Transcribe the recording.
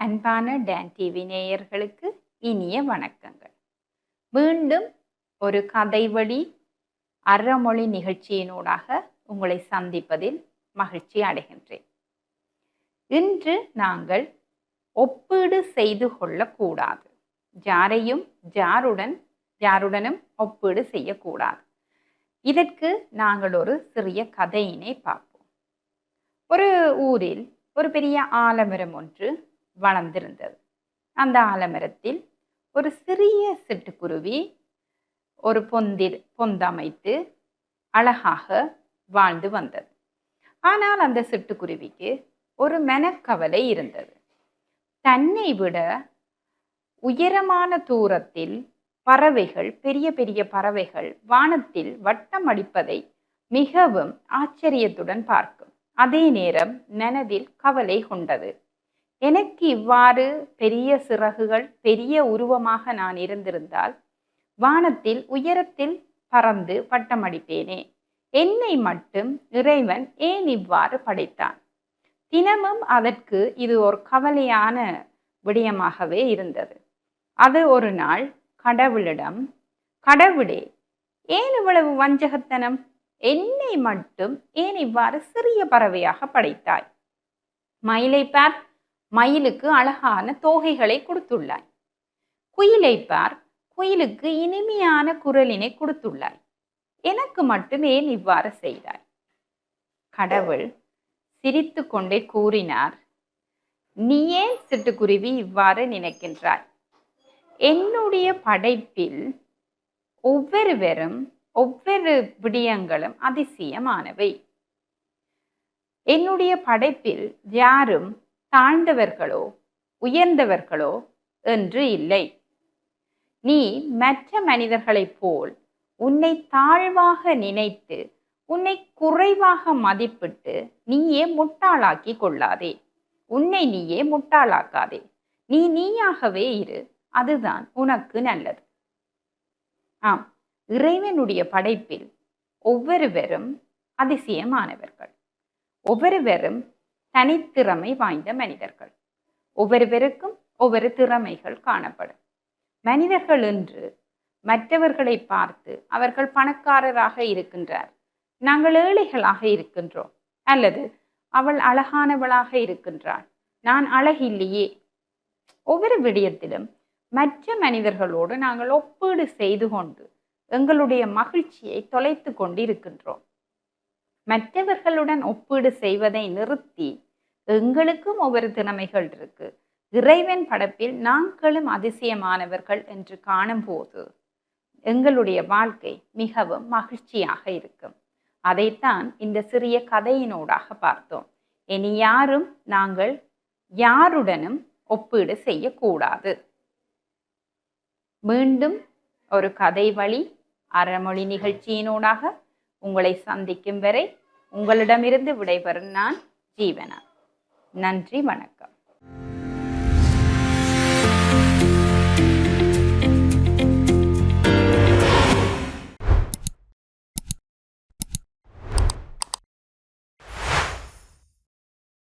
அன்பான Don TV நேயர்களுக்கு இனிய வணக்கங்கள். மீண்டும் ஒரு கதை வழி அறமொழி நிகழ்ச்சியினூடாக உங்களை சந்திப்பதில் மகிழ்ச்சி அடைகின்றேன். இன்று நாங்கள் ஒப்பீடு செய்து கொள்ளக்கூடாது. ஜாரையும் ஜாருடன் யாருடனும் ஒப்பீடு செய்யக்கூடாது. இதற்கு நாங்கள் ஒரு சிறிய கதையினை பார்ப்போம். ஒரு ஊரில் ஒரு பெரிய ஆலமரம் ஒன்று வளர்ந்திருந்தது. அந்த ஆலமரத்தில் ஒரு சிறிய சிட்டுக்குருவி ஒரு பொந்தில் பொந்தமைத்து அழகாக வாழ்ந்து வந்தது. ஆனால் அந்த சிட்டுக்குருவிக்கு ஒரு மனக்கவலை இருந்தது. தன்னை விட உயரமான தூரத்தில் பறவைகள் பெரிய பெரிய பறவைகள் வானத்தில் வட்டம் அடிப்பதை மிகவும் ஆச்சரியத்துடன் பார்க்கும். அதே நேரம் மனதில் கவலை கொண்டது. எனக்கு இவ்வாறு பெரிய சிறகுகள் பெரிய உருவமாக நான் இருந்திருந்தால் வானத்தில் உயரத்தில் பறந்து பட்டமடிப்பேனே என்னை மட்டும் இறைவன் ஏன் இவ்வாறு படைத்தான்? தினமும் அதற்கு இது ஒரு கவலையான விடயமாகவே இருந்தது. அது ஒரு நாள் கடவுளிடம் கடவுளே ஏன் இவ்வளவு வஞ்சகத்தனம்? என்னை மட்டும் ஏன் இவ்வாறு சிறிய பறவையாக படைத்தாய்? மயிலை பார் மயிலுக்கு அழகான தோகைகளை கொடுத்துள்ளாய். குயிலை பார் குயிலுக்கு இனிமையான குரலினை கொடுத்துள்ளாய். எனக்கு மட்டும் ஏன் இவ்வாறு செய்தாய். கடவுள் சிரித்து கொண்டே கூறினார் நீ ஏன் சிட்டுக்குருவி இவ்வாறு நினைக்கின்றாய்? என்னுடைய படைப்பில் ஒவ்வொருவரும் ஒவ்வொரு விடயங்களும் அதிசயமானவை. என்னுடைய படைப்பில் யாரும் தாழ்ந்தவர்களோ உயர்ந்தவர்களோ என்று இல்லை. நீ மற்ற மனிதர்களைப் போல் உன்னை தாழ்வாக நினைத்து உன்னை குறைவாக மதிப்பிட்டு நீயே முட்டாளாக்கி கொள்ளாதே. உன்னை நீயே முட்டாளாக்காதே. நீ நீயாகவே இரு. அதுதான் உனக்கு நல்லது. ஆம். இறைவனுடைய படைப்பில் ஒவ்வொருவரும் அதிசயமானவர்கள். ஒவ்வொருவரும் தனித்திறமை வாய்ந்த மனிதர்கள். ஒவ்வொருவருக்கும் ஒவ்வொரு திறமைகள் காணப்படும். மனிதர்கள் என்று மற்றவர்களை பார்த்து அவர்கள் பணக்காரராக இருக்கின்றார். நாங்கள் ஏழைகளாக இருக்கின்றோம். அல்லது அவள் அழகானவளாக இருக்கின்றாள். நான் அழகில்லையே. ஒவ்வொரு விடயத்திலும் மற்ற மனிதர்களோடு நாங்கள் ஒப்பீடு செய்து கொண்டு எங்களுடைய மகிழ்ச்சியை தொலைத்து கொண்டிருக்கின்றோம். மற்றவர்களுடன் ஒப்பீடு செய்வதை நிறுத்தி எங்களுக்கும் ஒவ்வொரு திறமைகள் இருக்கு. இறைவன் படப்பில் நாங்களும் அதிசயமானவர்கள் என்று காணும்போது எங்களுடைய வாழ்க்கை மிகவும் மகிழ்ச்சியாக இருக்கும். அதைத்தான் இந்த சிறிய கதையினூடாக பார்த்தோம். இனி யாரும் நாங்கள் யாருடனும் ஒப்பீடு செய்யக்கூடாது. மீண்டும் ஒரு கதை வழி அறமொழி நிகழ்ச்சியினூடாக உங்களை சந்திக்கும் வரை உங்களிடமிருந்து விடைபெறும் நான் ஜீவனா. நன்றி வணக்கம்.